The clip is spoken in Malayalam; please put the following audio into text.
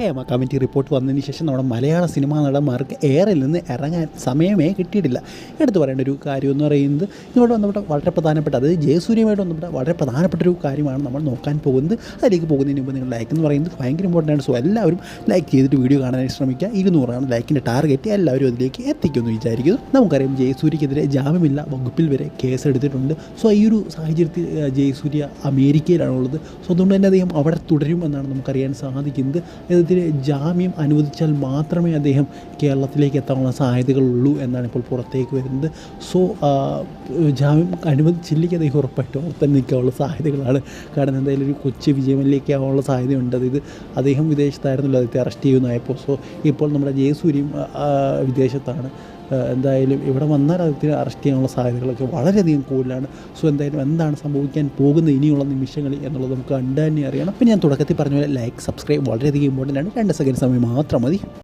ഹേമ കമ്മിറ്റി റിപ്പോർട്ട് വന്നതിന് ശേഷം നമ്മുടെ മലയാള സിനിമാ നടന്മാർക്ക് ഏറെ നിന്ന് ഇറങ്ങാൻ സമയമേ കിട്ടിയിട്ടില്ല. എടുത്തു പറയേണ്ട ഒരു കാര്യം എന്ന് പറയുന്നത് ഇവിടെ വന്നപ്പോൾ വളരെ പ്രധാനപ്പെട്ട അതായത് ജയസൂര്യമായിട്ട് ബന്ധപ്പെട്ട വളരെ പ്രധാനപ്പെട്ട ഒരു കാര്യമാണ് നമ്മൾ നോക്കാൻ പോകുന്നത്. അതിലേക്ക് പോകുന്നതിന് മുമ്പ് നിങ്ങൾ ലൈക്ക് എന്ന് പറയുന്നത് ഭയങ്കര ഇമ്പോർട്ടന്റ് ആണ്. സോ എല്ലാവരും ലൈക്ക് ചെയ്തിട്ട് വീഡിയോ കാണാൻ ശ്രമിക്കുക. ഇരുന്നൂറാണ് ലൈക്കിന്റെ ടാർഗറ്റ് എല്ലാവരും അതിലേക്ക് എത്തിക്കുമെന്ന് വിചാരിക്കുന്നു. നമുക്കറിയാം ജയസൂര്യക്കെതിരെ ജാമ്യമില്ല വകുപ്പിൽ വരെ കേസ് എടുത്തിട്ടുണ്ട് സോ ഈ ഒരു സാഹചര്യത്തിൽ ജയസൂര്യ അമേരിക്കയിലാണുള്ളത് സോ അതുകൊണ്ട് തന്നെ അദ്ദേഹം അവിടെ തുടരും എന്നാണ് നമുക്കറിയാൻ സാധിക്കുന്നത്. അദ്ദേഹത്തിന് ജാമ്യം അനുവദിച്ചാൽ മാത്രമേ അദ്ദേഹം കേരളത്തിലേക്ക് എത്താനുള്ള സാധ്യതകളുള്ളൂ എന്നാണ് ഇപ്പോൾ പുറത്തേക്ക് വരുന്നത്. സോ ജാമ്യം അനുവദിച്ചില്ലെങ്കിൽ അദ്ദേഹം ഉറപ്പായിട്ടും അവിടെ തന്നെ നിൽക്കാനുള്ള സാധ്യതകളാണ്. കാരണം എന്തായാലും ഒരു കൊച്ചു വിജയമല്ലേക്ക് ആവാനുള്ള സാധ്യതയുണ്ട്. അതായത് അദ്ദേഹം വിദേശത്തായിരുന്നല്ലോ അദ്ദേഹത്തെ അറസ്റ്റ് ചെയ്യുന്നതായപ്പോൾ. സോ ഇപ്പോൾ നമ്മുടെ ആ, വിദേശത്താണ്. എന്തായാലും ഇവിടെ വന്നാൽ അദ്ദേഹത്തിന് അറസ്റ്റ് ചെയ്യാനുള്ള സാധ്യതകളൊക്കെ വളരെയധികം കൂടുതലാണ്. സോ എന്തായാലും എന്താണ് സംഭവിക്കാൻ പോകുന്നത് ഇനിയുള്ള നിമിഷങ്ങൾ എന്നുള്ളത് നമുക്ക് കണ്ടു തന്നെ അറിയണം. പിന്നെ ഞാൻ തുടക്കത്തിൽ പറഞ്ഞ പോലെ ലൈക്ക് സബ്സ്ക്രൈബ് വളരെയധികം ഇമ്പോർട്ടന്റ് രണ്ട് സെക്കൻഡ് സമയം മാത്രം മതി.